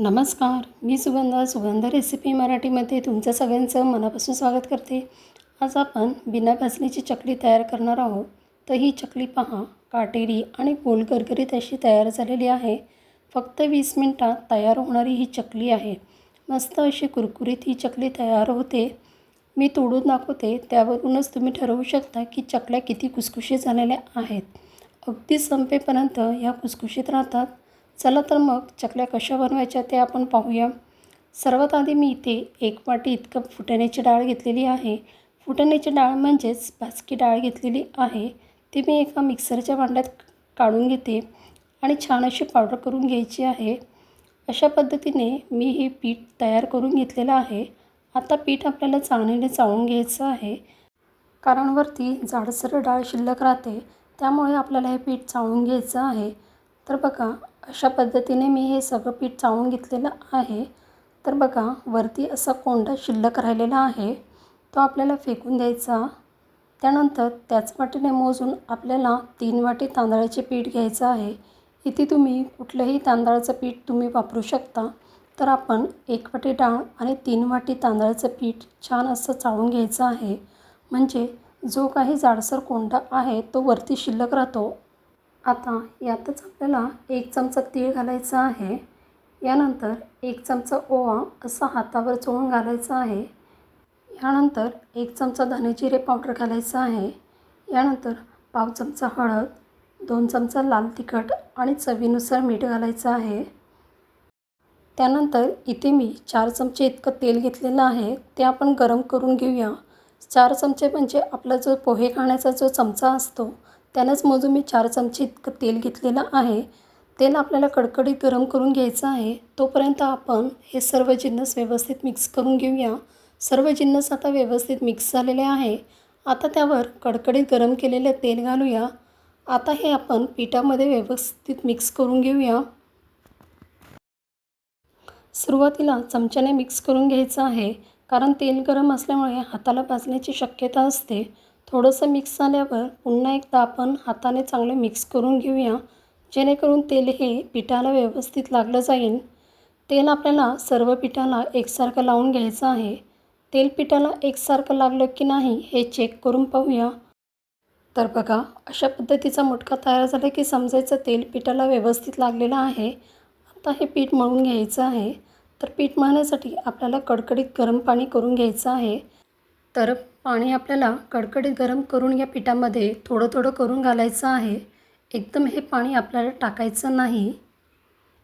नमस्कार मी सुगंधा सुगंध रेसिपी मराठीमध्ये तुमचं सगळ्यांचं मनापासून स्वागत करते. आज आपण बिना भाजणीची चकली तयार करणार आहोत. तर ही चकली पहा काटेरी आणि गोल गरगरीत अशी तयार झालेली आहे. फक्त वीस मिनटात तयार होणारी ही चकली आहे. मस्त अशी कुरकुरीत ही चकली तयार होते. मी तोडून दाखवते त्यावरूनच तुम्ही ठरवू शकता की चकल्या किती कुसकुशीत झालेल्या आहेत. अगदी संपेपर्यंत ह्या कुसकुशीत राहतात. चला तर मग चकल्या कशा बनवायच्या ते आपण पाहूया. सर्वात आधी मी इथे एक वाटी इतकं फुटाण्याची डाळ घेतलेली आहे. फुटाण्याची डाळ म्हणजेच भाजकी डाळ घेतलेली आहे. ती मी एका मिक्सरच्या भांड्यात काढून घेते आणि छान अशी पावडर करून घ्यायची आहे. अशा पद्धतीने मी हे पीठ तयार करून घेतलेलं आहे. आता पीठ आपल्याला चांगल्याने चाळून घ्यायचं आहे. कारण वरती जाडसर डाळ शिल्लक राहते त्यामुळे आपल्याला हे पीठ चाळून घ्यायचं आहे. तर बघा अशा पद्धतीने मी हे सगळं पीठ चाळून घेतलेलं आहे. तर बघा वरती असा कोंडा शिल्लक राहिलेला आहे. तो आपल्याला फेकून द्यायचा. त्यानंतर त्याच वाटीने मोजून आपल्याला तीन वाटी तांदळाचे पीठ घ्यायचं आहे. इथे तुम्ही कुठलंही तांदळाचं पीठ तुम्ही वापरू शकता. तर आपण एक वाटी डाळ आणि तीन वाटी तांदळाचं पीठ छान असं चाळून घ्यायचं आहे. म्हणजे जो काही जाडसर कोंडा आहे तो वरती शिल्लक राहतो आता यातच आपल्याला एक चमचा तीळ घालायचा आहे. यानंतर एक चमचा ओवा असा हातावर चोळून घालायचा आहे. यानंतर एक चमचा धनेजिरे पावडर घालायचं आहे. यानंतर पाव चमचा हळद दोन चमचा लाल तिखट आणि चवीनुसार मीठ घालायचं आहे. त्यानंतर इथे मी चार चमचे इतकं तेल घेतलेलं आहे ते आपण गरम करून घेऊया. चार चमचे म्हणजे आपला जो पोहे खाण्याचा जो चमचा असतो त्यानंच मोजून मी चार चमचे इतकं तेल घेतलेलं आहे. तेल आपल्याला कडकडीत गरम करून घ्यायचं आहे. तोपर्यंत आपण हे सर्व जिन्नस व्यवस्थित मिक्स करून घेऊया. सर्व जिन्नस आता व्यवस्थित मिक्स झालेले आहे. आता त्यावर कडकडीत गरम केलेले तेल घालूया. आता हे आपण पिठामध्ये व्यवस्थित मिक्स करून घेऊया. सुरुवातीला चमच्याने मिक्स करून घ्यायचं आहे. कारण तेल गरम असल्यामुळे हाताला भाजण्याची शक्यता असते. थोडंसं मिक्स झाल्यावर पुन्हा एकदा आपण हाताने चांगलं मिक्स करून घेऊया. जेणेकरून तेल हे पिठाला व्यवस्थित लागलं जाईल. तेल आपल्याला सर्व पिठाला एकसारखं लावून घ्यायचं आहे. तेल पिठाला एकसारखं लागलं की नाही हे चेक करून पाहूया. तर बघा अशा पद्धतीचा मुटका तयार झाला की समजायचं तेल पिठाला व्यवस्थित लागलेलं आहे. आता हे पीठ मळून घ्यायचं आहे. तर पीठ मळण्यासाठी आपल्याला कडकडीत गरम पाणी करून घ्यायचं आहे. तर पाणी आपल्याला कडकडीत गरम करून या पिठामध्ये थोडं थोडं करून घालायचं आहे. एकदम हे पाणी आपल्याला टाकायचं नाही.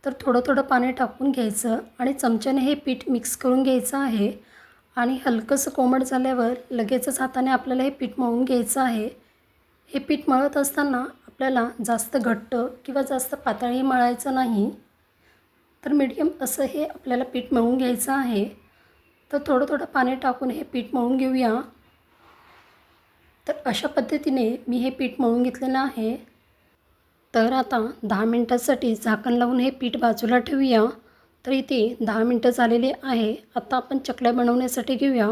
तर थोडं थोडं पाणी टाकून घ्यायचं आणि चमच्याने हे पीठ मिक्स करून घ्यायचं आहे. आणि हलकंसं कोमट झाल्यावर लगेचच हाताने आपल्याला हे पीठ मळून घ्यायचं आहे. हे पीठ मळत असताना आपल्याला जास्त घट्ट किंवा जास्त पातळी मळायचं नाही. तर मीडियम असं हे आपल्याला पीठ मळून घ्यायचं आहे. तर थोडं थोडं पाणी टाकून हे पीठ मळून घेऊया. तर अशा पद्धतीने मी हे पीठ मळून घेतलेलं आहे. तर आता दहा मिनटासाठी झाकण लावून हे पीठ बाजूला ठेवूया. तर इथे दहा मिनटं झालेली आहे. आता आपण चकल्या बनवण्यासाठी घेऊया.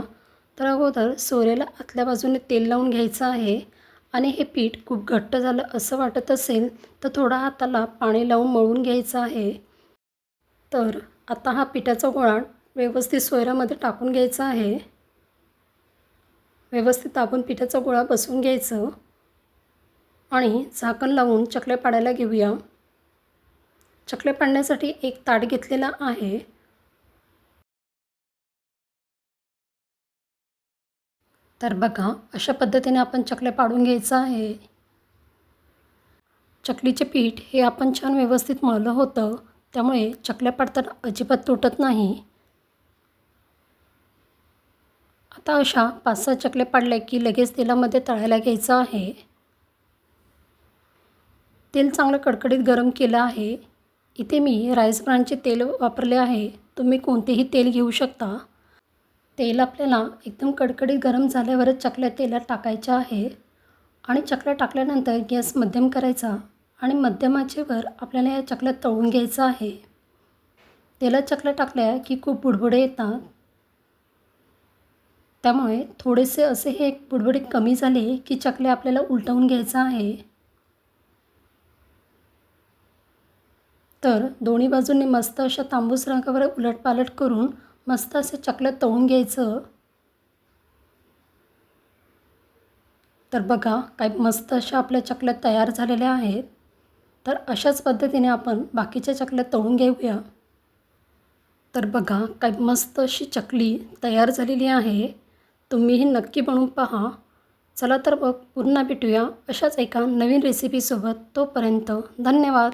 तर अगोदर सोऱ्याला आतल्या बाजूने तेल लावून घ्यायचं आहे. आणि हे पीठ खूप घट्ट झालं असं वाटत असेल तर थोडा हाताला पाणी लावून मळून घ्यायचं आहे. तर आता हा पिठाचा गोळा व्यवस्थित सोयऱ्यामध्ये टाकून घ्यायचं आहे. व्यवस्थित दाबून पिठाचा गोळा बसवून घ्यायचं. आणि झाकण लावून चकल्या पाडायला घेऊया. चकल्या पाडण्यासाठी एक ताट घेतलेला आहे. तर बघा अशा पद्धतीने आपण चकल्या पाडून घ्यायचं आहे. चकलीचे पीठ हे आपण छान व्यवस्थित मळलं होतं त्यामुळे चकल्या पाडताना अजिबात तुटत नाही. आता अशा पाच सहा चकल्या पाडल्या की लगेच तेलामध्ये तळायला घ्यायचं आहे. तेल चांगलं कडकडीत गरम केलं आहे. इथे मी राईस ब्रँडचे तेल वापरले आहे. तुम्ही कोणतेही तेल घेऊ शकता. तेल आपल्याला एकदम कडकडीत गरम झाल्यावरच चकल्या तेलात टाकायच्या आहे. आणि चकल्या टाकल्यानंतर गॅस मध्यम करायचा आणि मध्यमाचेवर आपल्याला या चकल्या तळून घ्यायचं आहे. तेलात चकल्या टाकल्या की खूप बुडबुडे येतात. त्यामुळे थोडेसे असे हे बुडबुडे कमी झाले की चकले आपल्याला उलटवून घ्यायचं आहे. तर दोन्ही बाजूंनी मस्त अशा तांबूस रंगावर उलटपालट करून मस्त असे चकल्या तळून घ्यायचं. तर बघा काय मस्त अशा आपल्या चकल्या तयार झालेल्या आहेत. तर अशाच पद्धतीने आपण बाकीच्या चकल्या तळून घेऊया. तर बघा काय मस्त अशी चकली तयार झालेली आहे. तुम्हीही नक्की बनवून पहा. चला तर मग पुन्हा भेटूया अशाच एका नवीन रेसिपीसोबत तोपर्यंत धन्यवाद.